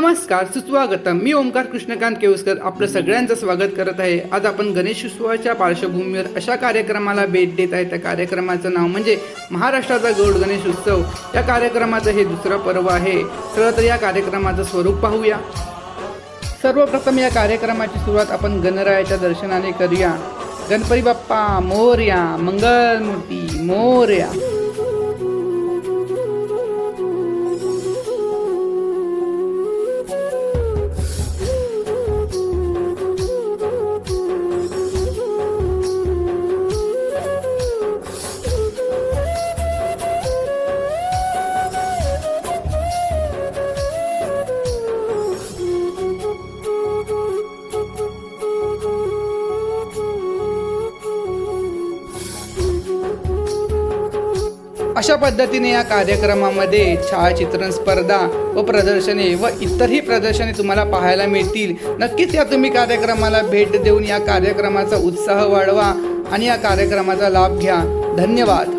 नमस्कार सुस्वागतम. मी ओमकार कृष्णकांत केवसकर आपलं सगळ्यांचं स्वागत करत आहे. आज आपण गणेश उत्सवाच्या पार्श्वभूमीवर अशा कार्यक्रमाला भेट देत आहे. त्या कार्यक्रमाचं नाव म्हणजे महाराष्ट्राचा गौड गणेश उत्सव. या कार्यक्रमाचं हे दुसरं पर्व आहे. खरं तर या कार्यक्रमाचं स्वरूप पाहूया. सर्वप्रथम या कार्यक्रमाची सुरुवात आपण गणरायाच्या दर्शनाने करूया. गणपती बाप्पा मोर्या. मंगलमूर्ती मोर्या. अशा पद्धतीने या कार्यक्रमामध्ये छायाचित्रण स्पर्धा व प्रदर्शने व इतरही प्रदर्शने तुम्हाला पाहायला मिळतील. नक्कीच या तुम्ही कार्यक्रमाला भेट देऊन या कार्यक्रमाचा उत्साह वाढवा आणि या कार्यक्रमाचा लाभ घ्या. धन्यवाद.